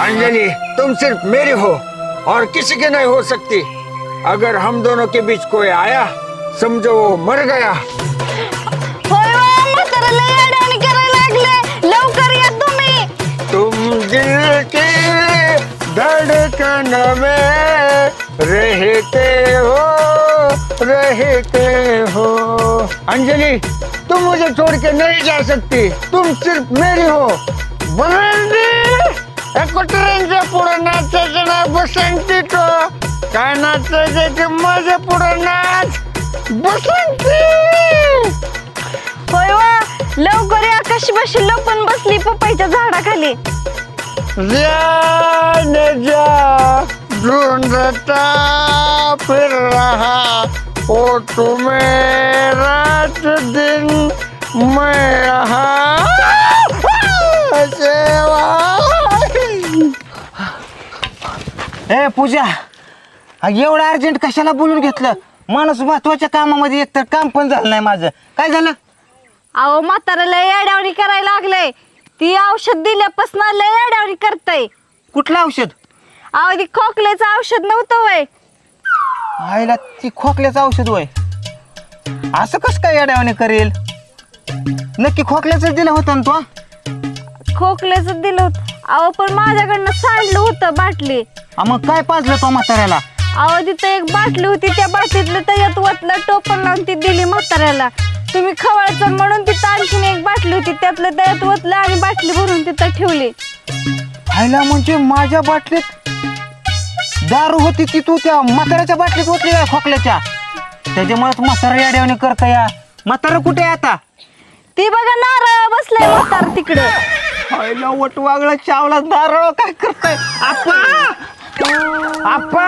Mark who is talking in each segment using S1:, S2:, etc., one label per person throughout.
S1: अंजलि तुम सिर्फ़ मेरी हो और किसी की नहीं हो सकती। अगर हम दोनों के बीच कोई आया समझो वो मर गया। तुम दिल के धड़कन में रहते हो रहते हो। अंजलि तुम मुझे छोड़ के नहीं जा सकती। तुम सिर्फ़ मेरी हो। बसंती कुत्र्यांच्या पुढं नाचायचं ना बसंती तो. काय नाचायचं ते माझ्या पुढं नाच. बसंती!
S2: होय वा लवकर या कशी बशी लपून बसली पपईच्या झाडाखाली.
S1: जाने जा ढूंढता फिर रहा ओ तुम्हें रात दिन मैं यहाँ
S3: ए पूजा अग, एवढं अर्जंट कशाला बोलून घेतलं? माणूस महत्त्वाच्या कामामध्ये एक तर काम पण झालं नाही माझं. काय झालं?
S2: अहो म्हाताऱ्याला येड्यावानी करायला लागलंय. ती औषध दिल्यापासून लय येड्यावानी करतय.
S3: कुठलं औषध?
S2: अहो ती खोकल्याचं औषध नव्हतं वय.
S3: आईला ती खोकल्याचं औषध होय असं कस काय अडवणे करेल? नक्की खोकल्याचं दिलं होतं ना तो?
S2: खोकल्याचं दिलं होतं. अहो पण माझ्याकडनं सांडलं होतं बाटली.
S3: हा, मग काय पाजलं तो म्हाताऱ्याला?
S2: अहो तिथं एक बाटली होती त्या बाटलीतलं त्याच्यात वतलं टोपण लावून ती दिली म्हाताऱ्याला. तुम्ही खवळचं म्हणून तिथं आणखीन एक बाटली होती त्यातलं त्याच्यात वतलं आणि बाटली भरून तिथं ठेवली.
S3: आईला म्हणजे माझ्या बाटलीत दारू होती ती तू त्या म्हाताऱ्याच्या बाटलीत होती खोकल्याच्या? त्याच्यामुळेच म्हातारा अडवणे करता या. म्हातारा कुठे आहे आता?
S2: ती बघा नारळ बसलाय म्हातार तिकडं.
S3: आईला वट वागळा चावला दारू काय करताय? आप्पा! आप्पा!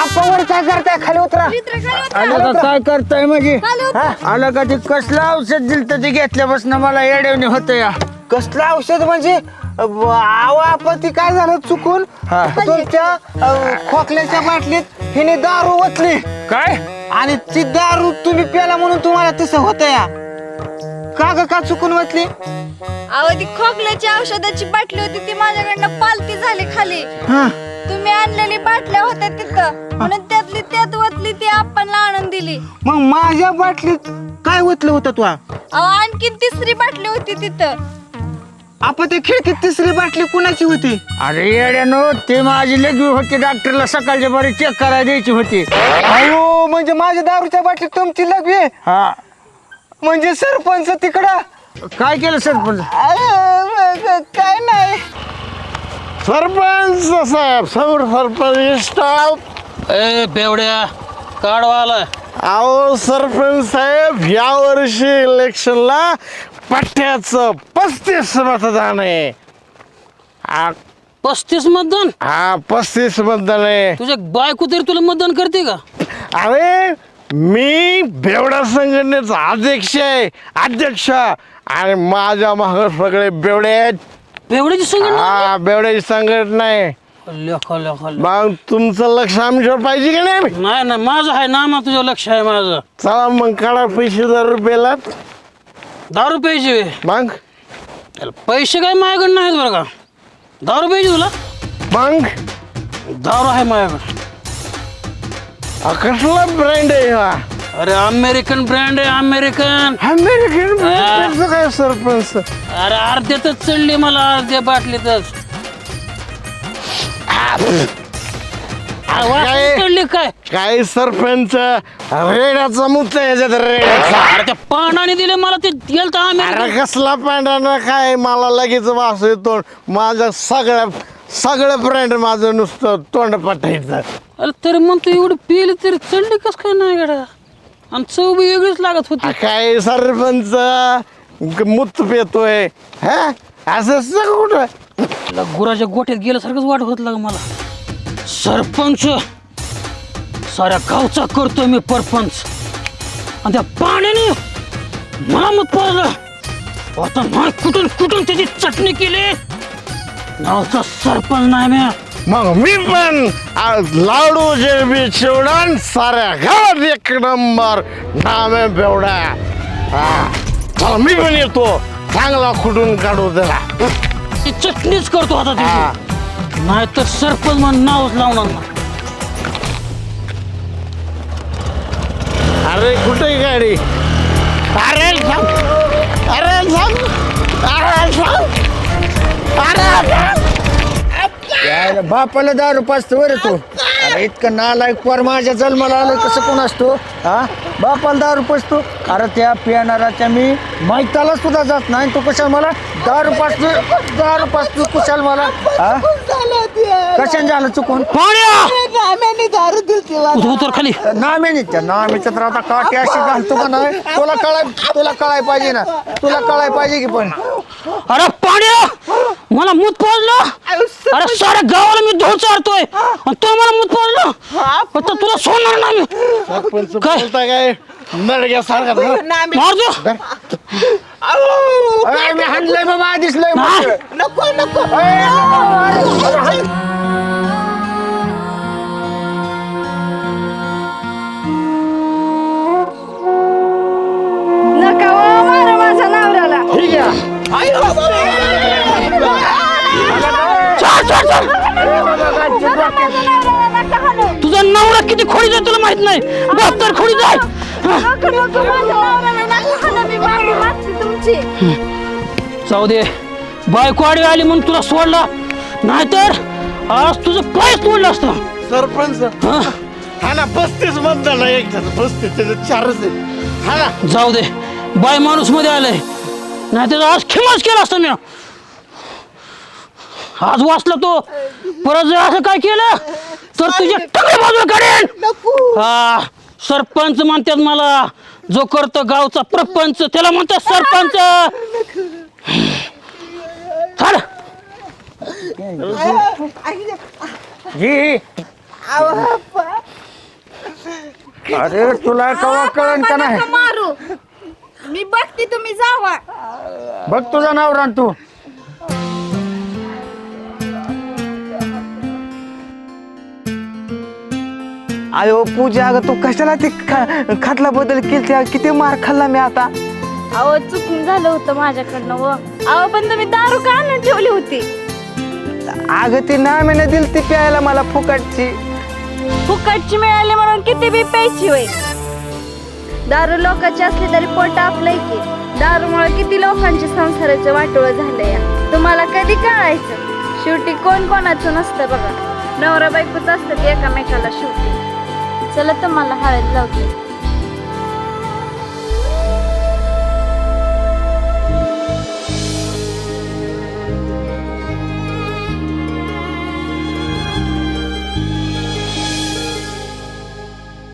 S3: आप्पा वर काय करताय? खाली उतरा.
S1: आलं का काय करताय म्हणजे हा? आलं का ते कसलं औषध दिलं तर ते घेतल्यापासून मला येडवणे होतं या.
S3: कसलं औषध म्हणजे? आव आपण ती काय झालं चुकून?
S1: हा.
S3: तुमच्या अ, खोकल्याच्या बाटलीत हिने दारू ओतली.
S1: काय?
S3: आणि ती दारू तुम्ही प्याला म्हणून तुम्हाला तसं होत या. का ग का चुकून ओतली
S2: अहो ती खोकल्याची औषधाची बाटली होती ती माझ्याकडनं पालती झाली खाली.
S3: हा.
S2: तुम्ही आणलेली बाटल्या होत्या तिथं. म्हणून त्यातली त्यात वतली ती आपण आणून दिली.
S3: मग माझ्या बाटलीत काय ओतलं होतं तू?
S2: अहो आणखीन तिसरी बाटली होती तिथं.
S3: आपण ते खिडकीत तिसरी बाटली कुणाची होती?
S1: अरे येड्यानो ते माझी लघवी होती डॉक्टरला सकाळच्या बरी चेक करायला द्यायची होती.
S3: अयो म्हणजे माझ्या दारूच्या बाटलीत तुमची लघवी आहे?
S1: हा.
S3: म्हणजे सरपंच तिकडं?
S1: काय केलं सरपंच?
S3: अ, काय नाही.
S4: सरपंच साहेब समोर सरपंच स्टाफ.
S5: ए बेवड्या काढवा आलाय
S4: अहो सरपंच साहेब या वर्षी इलेक्शनला पठ्याचं पस्तीस मतदान आहे. आ-
S5: पस्तीस मतदान?
S4: हा पस्तीस मतदान आहे.
S5: तुझ्या बायको तरी तुला मतदान करते का?
S4: अरे मी बेवडा संघटनेचा अध्यक्ष आहे अध्यक्ष. आणि माझ्या माग सगळे बेवडे आहेत.
S5: बेवड्याची संघटना
S4: हा बेवड्याची संघटना आहे.
S5: लेखा लेखा
S4: मग तुमचं लक्ष आमच्यावर पाहिजे की नाही?
S5: नाही नाही माझं आहे नामा तुझं लक्ष आहे माझं.
S4: चला मग काढा पैसे दर रुपयाला.
S5: दहा रुपयाचे.
S4: मग
S5: पैसे काय माझ्याकडे नाहीत बरं का? दहा रुपयाचे तुला?
S4: मग
S5: दारू आहे माझ्याकडे.
S4: हा कसला ब्रँड आहे हा?
S5: अरे अमेरिकन ब्रँड आहे अमेरिकन.
S4: अमेरिकन ब्रँडचं काय सरपंच?
S5: अरे अर्ध्यातच चढली मला अर्ध्या बाटलीतच. आवाज
S4: काय?
S5: चढली काय?
S4: काय सरपंच? रेड्याचा मुद्दा याच्यात रेड्याचा
S5: अरे त्या पानाने दिले मला ते गेलं तर
S4: अरे कसला पॅन्टाना काय? मला लगेच वास येतो. माझं सगळ्या सगळं ब्रँड माझं नुसतं तोंड पटायचं
S5: अरे तरी मग तू एवढी पिली तरी चढली कस काय नाही गड्या? आणि चव बी वेगळीच लागत होती.
S4: काय सरपंच? मुत पेतोय. हा? असं सगळं कुठं?
S5: गुराच्या गोठ्यात गेल्यासारखंच वाटत होत लाग मला. सरपंच साऱ्या गावचा करतोय मी परपंच. आणि त्या पाण्याने मला मत पाहिलं आता नाही कुठून कुठून त्याची चटणी केली? नावचा सरपंच नाही मी
S4: मग मी पण आज लाडू जिलेबी चिवडण साऱ्या गावात एक नंबर नाम बेवडा हा. चला मी पण येतो. चांगला खुडून काढू त्याला
S5: ती चटणीच करतो आता
S4: हा.
S5: त्याची नाही तर सरपंच म्हणून नावच लावणार नाही.
S4: अरे कुठे गाडी?
S1: यायला बापाला दारू पाचतो बरं तू. अरे इतकं नालायक पर माझ्या जन्माला आलं कसं कोण असतो? हा? बापाला दारू पाचतो अरे त्या पिणाराच्या मी मैताला सुद्धा जात नाही. तू कशाला मला दारू पाचतो दारू पाचतो कुशाल मला. हा? कशाने झालं चुकून?
S5: उतर उतर खाली.
S1: नाम्याने त्या नाम्याच्या तर आता काठी अशी घालतो का नाही? तुला कळाय तुला कळाय पाहिजे ना. तुला कळाय पाहिजे की पण.
S5: अरे पाण्या मला मूत पाजलं अरे साऱ्या गावाला मी धूळ चारतोय. आणि तो मला मूत पाजलं आता तुला सोडणार मी.
S4: सरपंच
S5: काय?
S4: बोलता काय? नडग्यासारखा
S5: मार दे.
S1: अरे, मी हाणलंय बाबा आधीच लय
S5: नाही.
S6: नको
S2: मारा माझ्या नवऱ्याला.
S1: ठीक आहे.
S5: चाल चाल तुझा नवरा किती खोडी जाय तुला माहीत नाही. बहात्तर खोडी जाय. जाऊ दे. बायको आडी आली म्हणून तुला सोडला. नाहीतर आज तुझं पाय तोडलं असतं.
S4: सरपंच
S5: हं?
S4: हा ना पस्तीस मतदान एक जण. पस्तीस त्याचे चारच आहे हा ना.
S5: जाऊ दे. बाय माणूसमध्ये आलंय. नाही तर आज खेमाच केला असता मी. आज वाचला तो. परत जर असं काय केलं तर तुझे टगडे बाजूला काढेन हा सरपंच म्हणतात मला जो करतो गावचा प्रपंच त्याला म्हणतात सरपंच. चाल.
S1: जी अरे तुला कवा कळण का नाही?
S2: मारू. मी बघते तुम्ही जावा.
S1: बघ तुझा नवरा आणि तू.
S3: अयो पूजा अगं तू कशाला ते खा- खाटला बदल केली किती मार खाल्ला मी आता.
S2: अहो चुकून झालं होतं माझ्याकडनं व अहो पण तुम्ही दारू का आणून ठेवली होती?
S3: अगं ती नाम्याने दिली ती प्यायला मला फुकटची.
S2: फुकटची मिळाली म्हणून किती बी प्यायची होय. दारू लोकांची असली तरी पोट आपलंय की. दारूमुळे किती लोकांचे संसाराचे वाटोळ झाले या तुम्हाला कधी कळायचं? शेवटी कोण कोणाचं नसतं बघा. नवरा बायकोच असतं ते एकामेकाला शेवटी. चला तर मला हळद लावते.